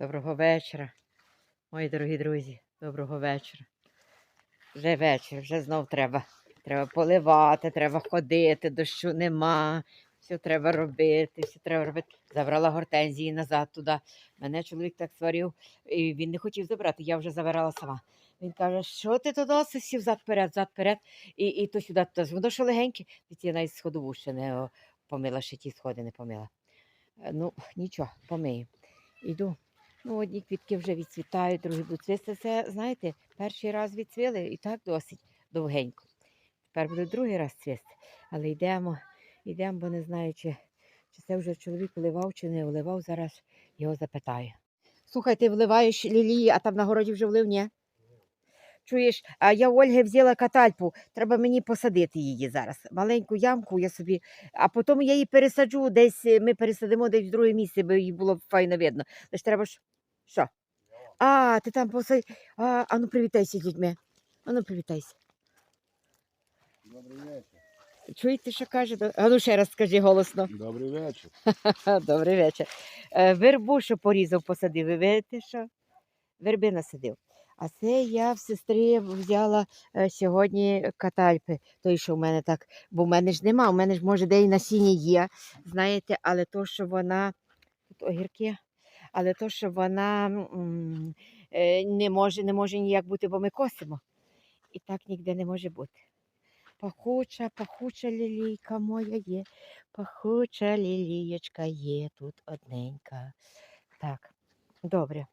Доброго вечора, мої дорогі друзі. Доброго вечора. Вже вечір, вже знов треба. Треба поливати, треба ходити, дощу нема. Все треба робити, все треба робити. Забрала гортензії назад туди. Мене чоловік так сварив, і він не хотів забрати, я вже забирала сама. Він каже, що ти туди сів зад перед, зад перед, і, і то сюди, то сюди. Воно що легеньке, від я навіть сходову ще не помила, ще ті сходи не помила. Е, Ну, нічого, помию. Іду. Ну, одні квітки вже відцвітають, другі будуть цвісти. Це, знаєте, перший раз відцвіли і так досить довгенько. Тепер буде другий раз цвісти. Але йдемо, йдемо, бо не знаю, чи, чи це вже чоловік вливав, чи не вливав. Зараз його запитаю. Слухай, ти вливаєш лілії, а там на городі вже влив, ні? Чуєш, а я Ольги взяла катальпу, треба мені посадити її зараз. Маленьку ямку я собі, а потім я її пересаджу десь, ми пересадимо десь в друге місце, бо її було б файно видно. Лиш треба ж. Що? А, ти там посадь. А, а ну привітайся з людьми. А ну привітайся. Добрий вечір. Чуєте, що каже? А ну ще раз скажи голосно. Добрий вечір. Добрий вечір. Е, Вербу, що порізав, посадив. Ви видите, що? Верби насадив. А це я в сестрі взяла е, сьогодні катальпи. Той, що в мене так, бо в мене ж нема, у мене ж може де і насіння є, знаєте, але то, що вона тут огірки, але то, що вона е, не може, не може ніяк бути, бо ми косимо. І так ніде не може бути. Пахуча, пахуча лілійка моя є, пахуча лілієчка є тут одненька. Так, добре.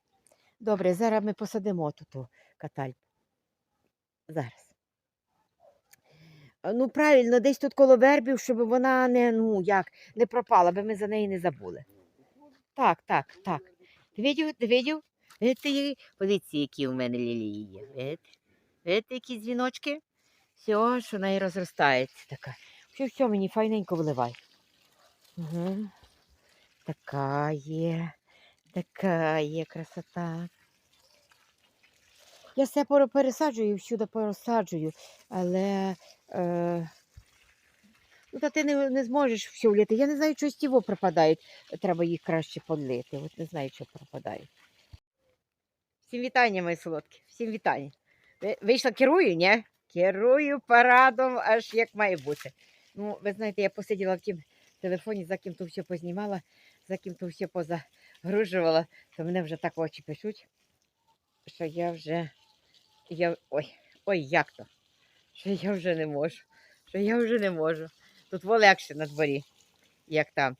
Добре, зараз ми посадимо тут ту катальпу. Зараз. Ну, правильно, десь тут коло вербів, щоб вона не, ну, як, не пропала, би ми за неї не забули. Так, так, так. Ти видів, ти видів? Які- подивіться, які у мене лілії. Видите? Видите, які дзвіночки? Все, що неї розростається така. Все, все, мені файненько вливай. Угу. Така є, така є красота. Я все пересаджую, всюди пересаджую, але е, ну, та ти не, не зможеш все вліти. Я не знаю, чого стіво пропадають. Треба їх краще подлити. От не знаю, що пропадають. Всім вітання, мої солодкі. Всім вітання. Вийшла керую, ні? Керую парадом, аж як має бути. Ну, ви знаєте, я посиділа в тім телефоні, за ким то все познімала, за ким то все позагружувала, то мене вже так очі пишуть, що я вже. Я... Ой, ой, як то? Що я вже не можу. Що я вже не можу. Тут легше на дворі, як там.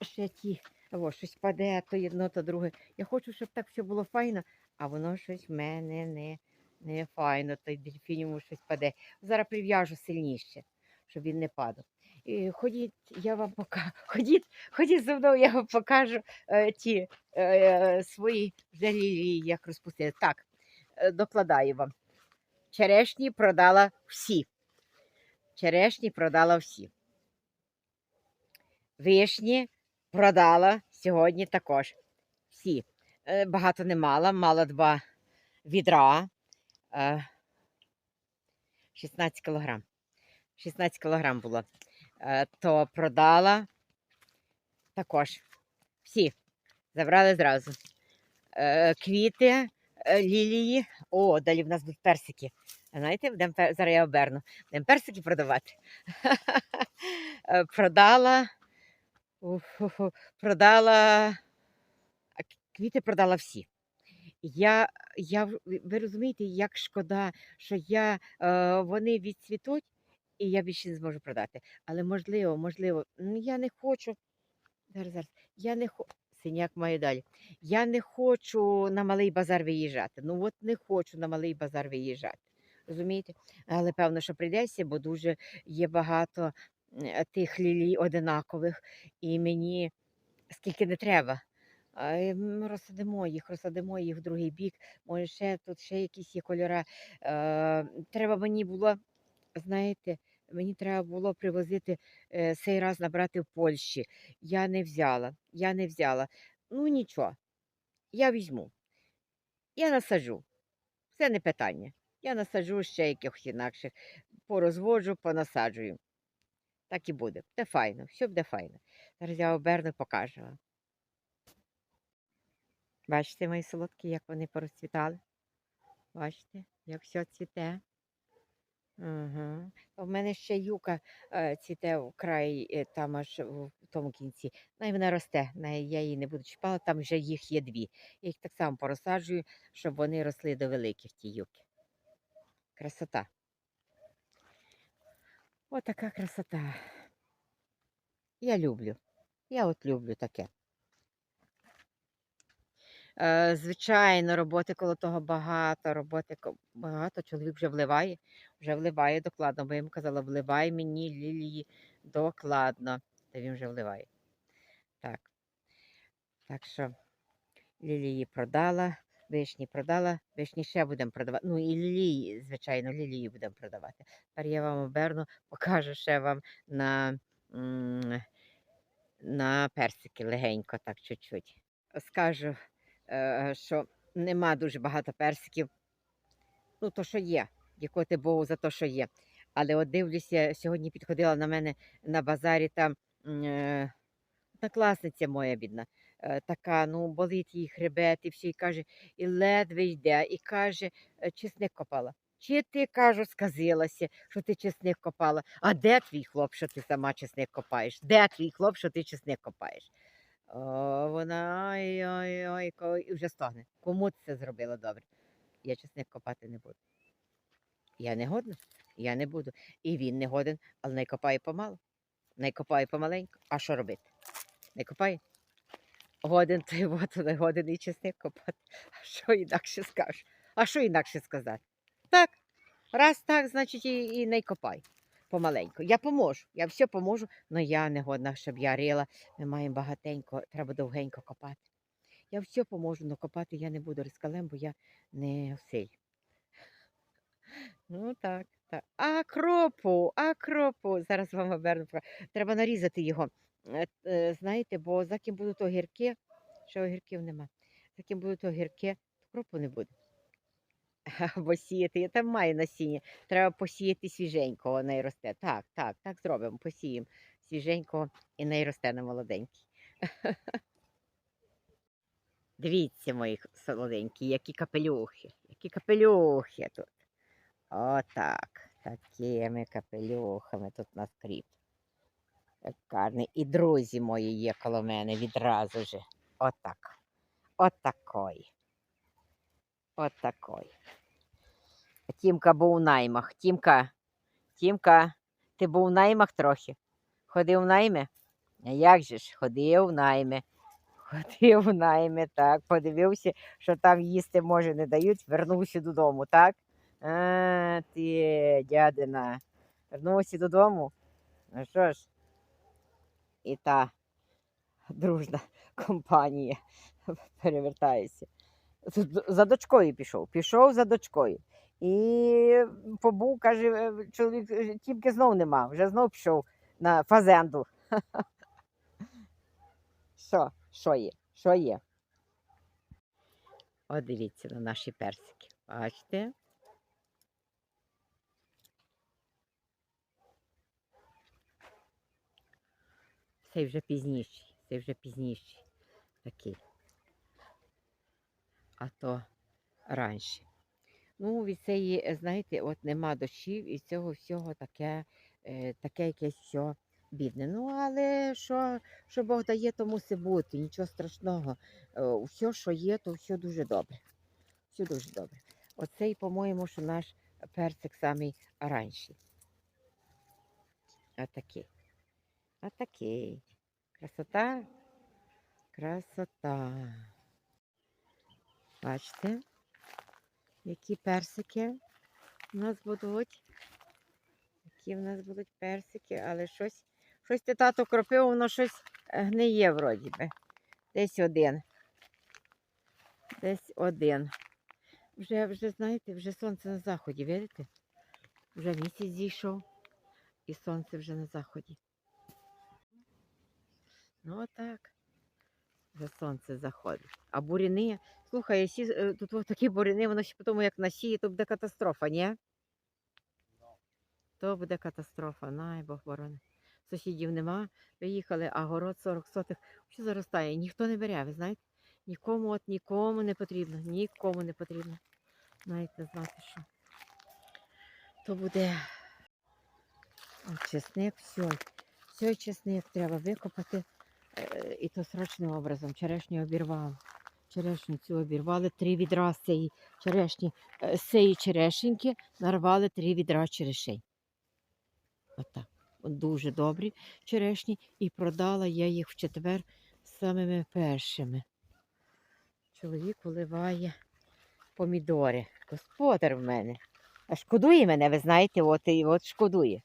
Ще ті, о, щось паде, то одно, то друге. Я хочу, щоб так все було файно, а воно щось в мене не, не файно, той дельфініму щось паде. Зараз прив'яжу сильніше, щоб він не падав. І ходіть, я вам покажу. Ходіть, ходіть зі мною, я вам покажу е, ті е, свої лілії, як розпустили. Так, е, докладаю вам. Черешні продала всі. Черешні продала всі. Вишні продала сьогодні також. Всі. Е, Багато не мала, мала два відра. е, 16 кілограм. 16 кілограм було. Е, То продала також. Всі. Забрали зразу. Е, Квіти, е, лілії. О, далі в нас будуть персики. Знаєте, зараз я оберну. Будемо персики продавати. Е, Продала. Продала. Квіти продала всі. Я, я, ви- розумієте, як шкода, що я, е, вони відцвітуть, і я більше не зможу продати. Але можливо, можливо, ну, я не хочу. Зараз, зараз. Я не хочу. Синяк має далі. Я не хочу на малий базар виїжджати. Ну от не хочу на малий базар виїжджати. Розумієте? Але певно, що прийдеться, бо дуже є багато е, тих лілій одинакових, і мені скільки не треба. Розсадимо їх, розсадимо їх в другий бік. Може, ще тут ще якісь є кольори. Е, треба мені було, знаєте, мені треба було привозити е, цей раз набрати в Польщі. Я не взяла. Я не взяла. Ну нічого, я візьму. Я насаджу. Це не питання. Я насаджу ще якихось інакших. Порозводжу, понасаджую. Так і буде. Буде файно, все буде файно. Зараз я оберну покажу вам. Бачите, мої солодкі, як вони порозцвітали? Бачите, як все цвіте. Угу. У мене ще юка е, цвіте в краї, е, там аж в тому кінці. Ну, і вона росте. Я її не буду чіпала, там вже їх є дві. Я їх так само порозсаджую, щоб вони росли до великих ті юки. Красота. Отака красота. Я люблю. Я от люблю таке. Е, звичайно, роботи коло того багато, роботи багато. Чоловік вже вливає, вже вливає докладно, бо я йому казала, вливай мені лілії докладно. Та він вже вливає. Так. Так що лілії продала, вишні продала, вишні ще будемо продавати. Ну і лілії, звичайно, лілії будемо продавати. Тепер я вам оберну, покажу ще вам на, на персики легенько, так чуть-чуть. Скажу, е, що нема дуже багато персиків. Ну, то, що є. Дякувати Богу за те, що є. Але от дивлюся, сьогодні підходила на мене на базарі там е, однокласниця моя бідна. Е, Така, ну, болить їй хребет і все, і каже, і ледве йде, і каже, е, чесник копала. Чи ти, кажу, сказилася, що ти чесник копала? А де твій хлоп, що ти сама чесник копаєш? Де твій хлоп, що ти чесник копаєш? О, вона ой-ой-ой, і вже стогне. Кому ти це зробила добре? Я чесник копати не буду. Я не годна, я не буду. І він не годен, але не копає помалу. Не копає помаленьку. А що робити? Не копає. Годен той от, не годен і чесник копати. А що інакше скажеш? А що інакше сказати? Так, раз так, значить і, і не копай. Помаленьку. Я поможу, я все поможу, але я не годна, щоб я рила. Ми маємо багатенько, треба довгенько копати. Я все поможу, але копати я не буду рискалем, бо я не в силі. Ну так, так. А кропу, а кропу. Зараз вам оберну. Треба нарізати його. Е, е, Знаєте, бо за ким будуть огірки, ще огірків нема. За ким будуть огірки, то кропу не буде. Або сіяти. Я там маю насіння. Треба посіяти свіженького, вона й росте. Так, так, так зробимо. Посіємо свіженького і не росте на молоденький. Дивіться, мої солоденькі, які капелюхи, які капелюхи тут. Отак. Такими капелюхами тут на скріп. Шикарний. І друзі мої є коло мене відразу же. Отак. Отакої. Отакої. Тімка був у наймах. Тімка, Тімка, ти був у наймах трохи? Ходив в найми? А як же ж? Ходив в найми. Ходив в найми, так. Подивився, що там їсти може не дають, вернувся додому, так? А, ти, дядина, вернувся додому. Ну що ж, і та дружна компанія перевертається. За дочкою пішов, пішов за дочкою. І побув, каже, е, чоловік е, тільки знов нема, вже знов пішов на фазенду. Що? Що є? Що є? От дивіться на наші персики. Бачите? Цей вже пізніший, цей вже пізніший такий. А то раніше. Ну, від цієї, знаєте, от нема дощів і цього всього таке, е, таке якесь все бідне. Ну, але що, що Бог дає, то мусить бути, нічого страшного. Е, Все, що є, то все дуже добре. Все дуже добре. Оцей, по-моєму, що наш персик самий оранжий. Отакий. Отакий. Красота. Красота. Бачите, які персики у нас будуть. Які в нас будуть персики, але щось, щось ти тато кропив, воно щось е, гниє вроді би. Десь один. Десь один. Вже, вже, знаєте, вже сонце на заході, видите? Вже місяць зійшов, і сонце вже на заході. Ну отак. Вже сонце заходить. А буряни, слухай, якщо е, тут от такі буряни, воно ще потім як насіє, то буде катастрофа, ні? То буде катастрофа, най Бог борони. Сусідів нема, виїхали, а город 40 сотих все заростає. Ніхто не бере, ви знаєте? Нікому, от нікому не потрібно, нікому не потрібно. Знаєте, знати, що то буде От чесник, все. Все чесник треба викопати. Е, І то срочним образом. Черешню обірвали. Черешню цю обірвали, три відра з цієї черешні, е, з черешеньки нарвали три відра черешень. Отак. От Дуже добрі черешні. І продала я їх в четвер самими першими. Чоловік виливає помідори. Господар в мене. А шкодує мене, ви знаєте, от, і от шкодує.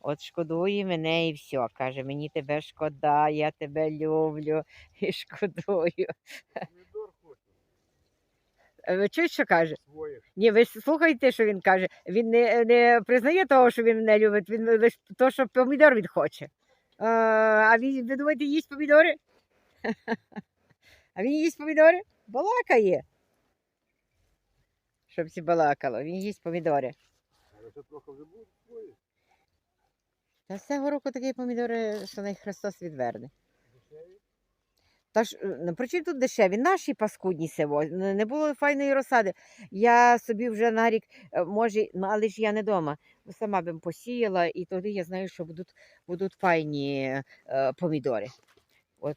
От шкодує мене і все. Каже, мені тебе шкода, я тебе люблю і шкодую. Е, Ви чуєте, що каже? Ні, ви слухайте, що він каже. Він не, не признає того, що він мене любить, він лише то, що помідор він хоче. А, а він, ви думаєте, їсть помідори? А він їсть помідори? Балакає. Щоб всі балакало, він їсть помідори. Але це трохи вже будуть Та всього року такі помідори, що най Христос відверне. Та ж е, ну, при чому тут дешеві? Наші паскудні село. Не було файної розсади. Я собі вже на рік, е, може, ну, але ж я не вдома. Сама б посіяла, і тоді я знаю, що будуть, будуть файні е, помідори. Що?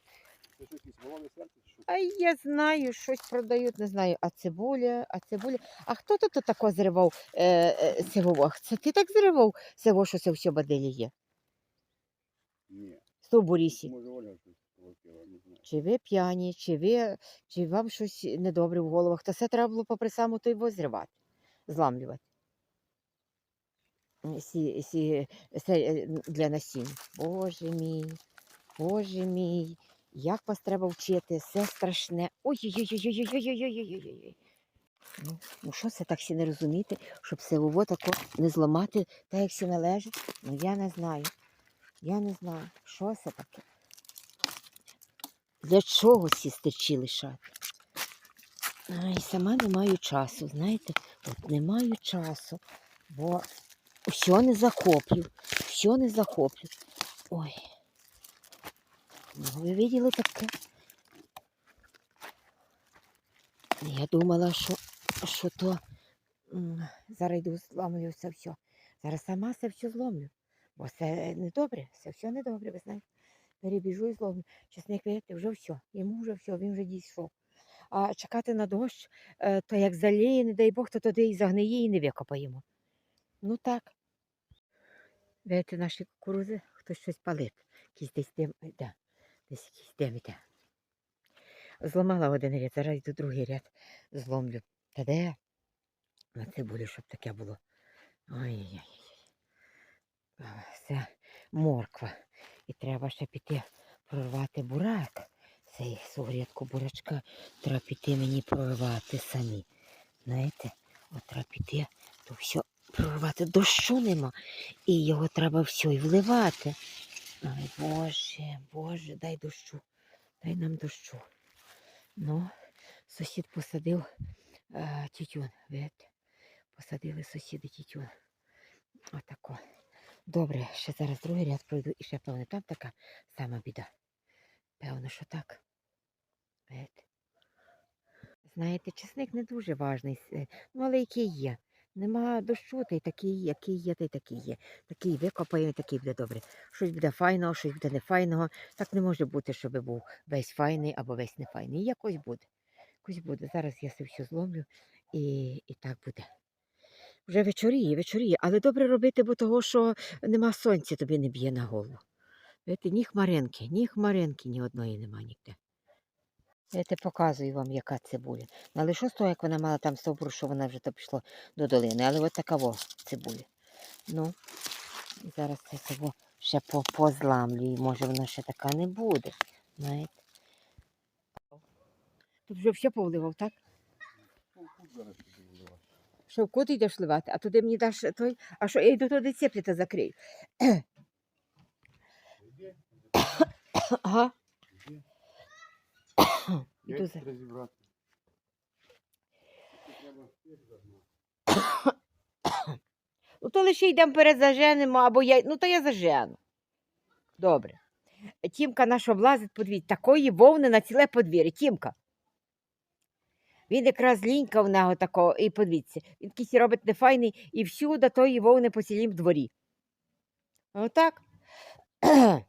А я знаю, щось продають, не знаю. А цибуля, а цибуля. А хто тут тако зривав е, е, сивово? Це ти так зривав сиво, що це все баделі є? Ні. З Борісі. Може Ольга щось полетіла, не знаю. Чи ви п'яні, чи ви, чи вам щось недобре в головах, та все треба було попри саму той возривати, зламлювати. Сі, сі, се, е, для насіння. Боже мій, Боже мій, як вас треба вчити, все страшне. Ой-ой-ой-ой-ой-ой-ой-ой-ой-ой. Ну, ну що це так всі не розуміти, щоб силово тако не зламати, так як всі належить? Ну я не знаю. Я не знаю, що це таке. Для чого ці стечі лишати? Ай, сама не маю часу, знаєте, от не маю часу, бо все не захоплю, все не захоплю. Ой. Ну, ви виділи таке? Я думала, що, що то зараз йду зламую це все. Зараз сама це все зломлю. Бо це не добре, це все не добре, ви знаєте. Перебіжу і зломлю. Чесник, видите, вже все. Йому вже все, він вже дійшов. А чекати на дощ, е, то як заліє, не дай Бог, то туди і загниє і не викопаємо. Ну так. Видите, наші кукурузи, хтось щось палить. Якийсь десь дим йде. Десь якийсь дим йде. Зламала один ряд, зараз йду другий ряд зломлю. Та де? На цибулі, щоб таке було. Ой-ой-ой. А, Це морква. І треба ще піти прорвати бурак. Цей сугрядку бурачка треба піти мені прорвати самі. Знаєте, от треба піти, то все прорвати. Дощу нема. І його треба все і вливати. Ай, Боже, Боже, дай дощу. Дай нам дощу. Ну, сусід посадив е, тютюн, видите? Посадили сусіди тютюн. Отако. Добре, ще зараз другий ряд пройду і ще, певно, там така сама біда. Певно, що так. Знаєте, чесник не дуже важний, с- ну, але який є. Нема дощу, та й такий, який є, та й такий є. Такий викопаємо, такий буде добре. Щось буде файного, щось буде нефайного. Так не може бути, щоб був весь файний або весь нефайний. Якось буде. Якось буде. Зараз я все зломлю і, і так буде. Вже вечоріє, вечоріє, але добре робити, бо того, що нема сонця, тобі не б'є на голову. Видите, ні хмаринки, ні хмаринки, ні одної нема ніде. Я те показую вам, яка цибуля. Але що з того, як вона мала там стовбур, що вона вже то пішло до долини. Але от така во цибуля. Ну, зараз це цибу ще по позламлю, може вона ще така не буде. Знаєте. Тут вже все повливав, так? Зараз Що куди йдеш ливати, а туди мені даш той, а що я йду туди цеплі та закрию. Ага. йди. Іду за. Ну то лише йдемо перед заженемо, або я. Ну то я зажену. Добре. Тімка наша облазить подвір'я. Такої вовни на ціле подвір'я. Тімка. Він якраз лінька в нього такого, і подивіться, він якийсь робить нефайний і всюди тої вовни по цілім дворі. Отак.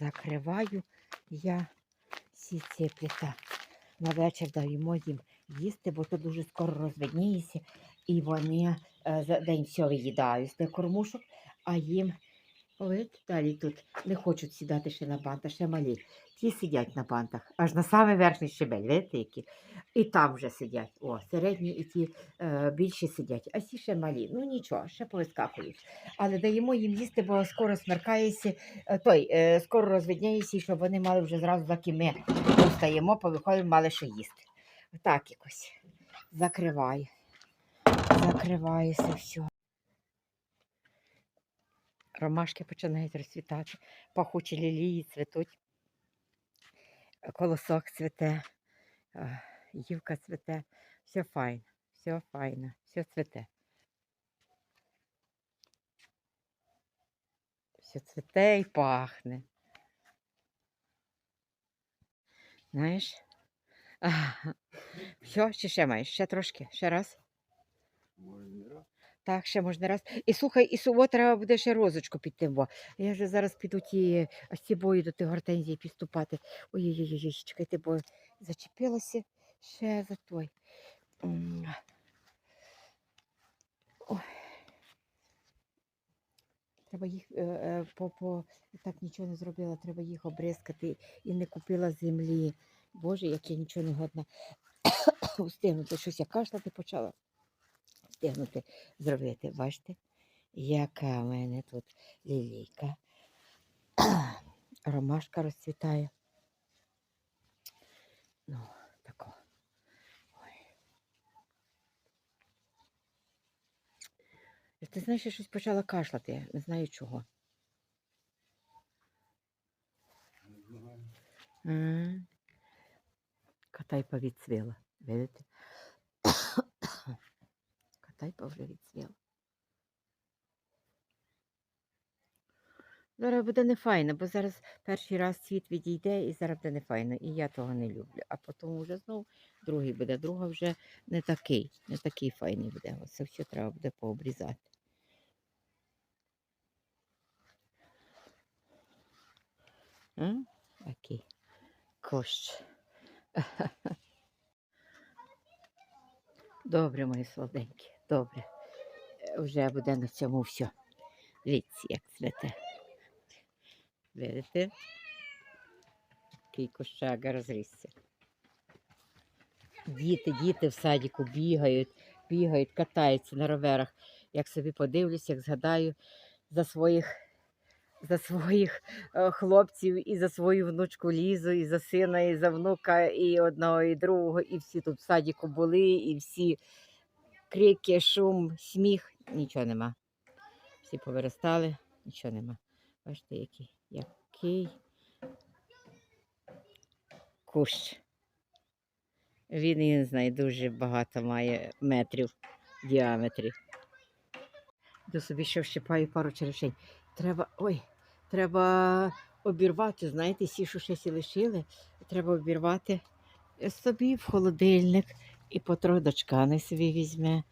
Закриваю я всі ці пліта. На вечір даємо їм їсти, бо то дуже скоро розвидніється, і вони е, за день все виїдають з тих кормушок, а їм От далі тут не хочуть сідати ще на бантах, ще малі. Ті сидять на бантах, аж на самий верхній щебель, видите, які. І там вже сидять. О, середні і ті е, більші сидять, а ті ще малі. Ну нічого, ще повискакують. Але даємо їм їсти, бо скоро смеркається, е, той, е, скоро розвидняється, щоб вони мали вже зразу, заки ми встаємо, повиходимо, мали що їсти. Так якось. Закриваю. Закривається все. Ромашки починають розцвітати, пахучі лілії цвітуть, колосок цвіте, гівка цвіте, все файно, все файно, все цвіте. Все цвіте і пахне. Знаєш? Все, ще ще маєш, ще трошки, ще раз. Так, ще можна раз. І слухай, і суво треба буде ще розочку піти. Бо. Я вже зараз піду ті ось до тих гортензій підступати. Ой-ой-ой, чекайте, бо зачепилася ще за той. Ой. Треба їх е, е, по, по так нічого не зробила, треба їх обрискати і не купила землі. Боже, як я нічого не годна встигнути. Щось я кашляти почала встигнути зробити. Бачите, яка в мене тут лілійка. Ромашка розцвітає. Ну, тако. Ой. І Ти знаєш, я щось почала кашляти, не знаю чого. Знаю. М. Видите? Катайпа вже відцвіла. Зараз буде нефайно, бо зараз перший раз цвіт відійде і зараз буде нефайно. І я того не люблю. А потім вже знов другий буде. Друга вже не такий, не такий файний буде. Оце все треба буде пообрізати. Такий кущ. Добре, мої солоденькі, добре. Е, Вже буде на цьому все. Дивіться, як цвете. Видите? Який кощага розрісся. Діти, діти в садіку бігають, бігають, катаються на роверах. Як собі подивлюсь, як згадаю за своїх, за своїх е, хлопців і за свою внучку Лізу, і за сина, і за внука, і одного, і другого, і всі тут в садіку були, і всі крики, шум, сміх, нічого нема. Всі повиростали, нічого нема. Бачите, який, який кущ. Він, я не знаю, дуже багато має метрів в діаметрі. До собі ще вщипаю пару черешень. Треба, ой, треба обірвати, знаєте, всі, що ще сі лишили, треба обірвати собі в холодильник і потрохи дочка не собі візьме,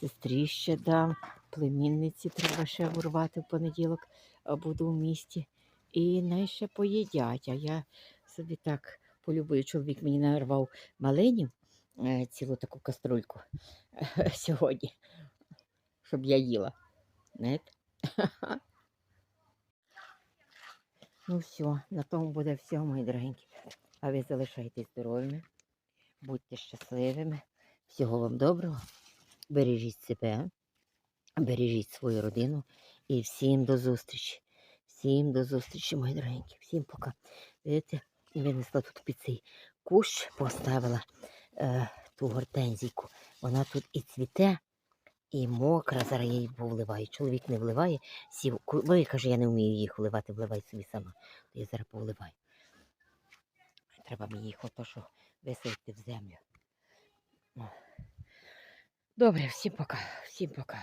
сестрі ще дам, племінниці треба ще урвати в понеділок, буду в місті. І най ще поїдять. А я собі так полюбую. Чоловік мені нарвав маленів, е, цілу таку каструльку сьогодні, щоб я їла. Ну все, на тому буде все, мої дорогенькі. А ви залишайтесь здоровими, будьте щасливими. Всього вам доброго. Бережіть себе, бережіть свою родину і всім до зустрічі. Всім до зустрічі, мої дорогенькі. Всім пока. Видите, винесла тут під цей кущ, поставила е, ту гортензійку. Вона тут і цвіте, і мокра. Зараз я її повливаю. Чоловік не вливає. Сів, коли каже, я не вмію їх вливати, вливай собі сама. То я зараз повливаю. Треба мені їх ото що висадити в землю. Добре, всім пока, всім пока.